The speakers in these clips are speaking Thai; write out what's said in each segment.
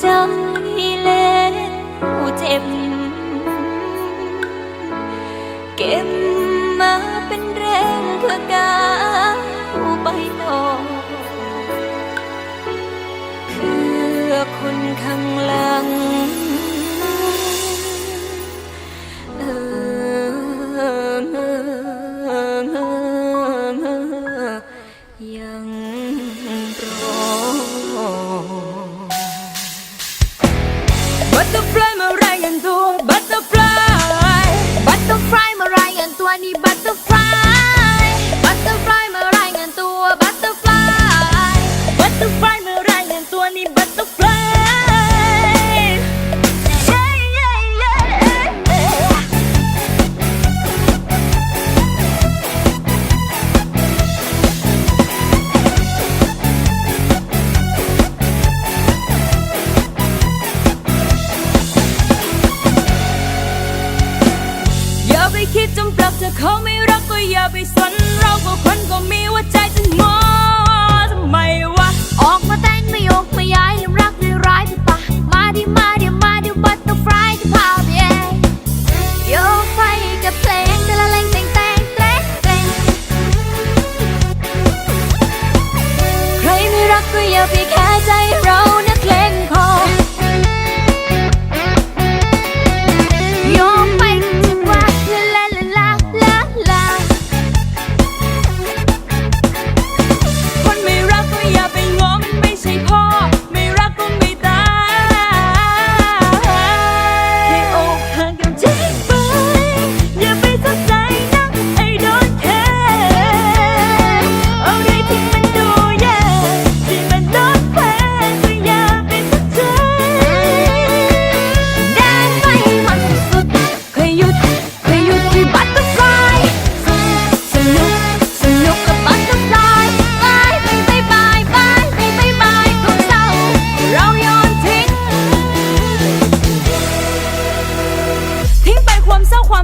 ใจเล็กผู้เจ็บ เก็บมาเป็นแรงเพื่อก้าวไปต่อเพื่อคนข้างหลังยังรอ and do เขาไม่รักก็อย่าไปสนเราก็คนก็มีว่าใจจะงอทำไมวะ ออกมาแต่งไม่ยกไม่ย้ายยังรักได้ร้ายไปปะมาดิมาเดี๋ยวมาเดี๋ยว Butterfly จะพาไปเองโยกไปกับเพลงแต่ละเลงแต่งแต่งแต่งแต่งใครไม่รักก็อย่าไปแค่ใจเรา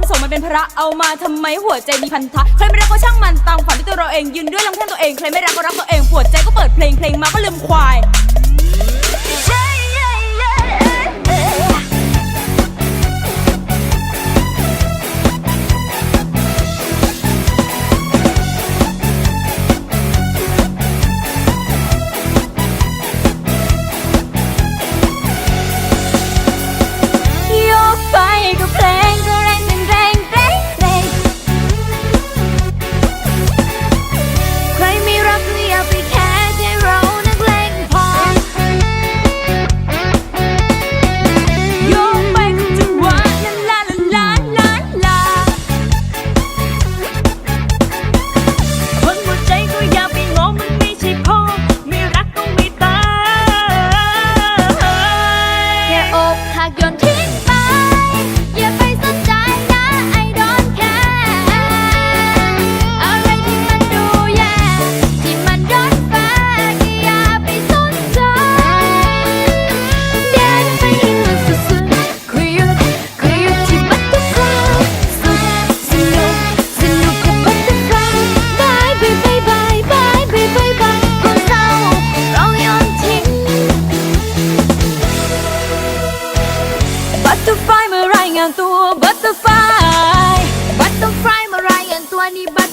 สมมันเป็นพระเอามาทำไมหัวใจมีพันธะใครไม่รักก็ช่างมันตามฝันด้วยตัวเราเองยืนด้วยลำแข้งตัวเองใครไม่รักก็รักตัวเองปวดใจก็เปิดเพลงเพลงมาก็ลืมควาย Marian butterfly. Butterfly Marian to a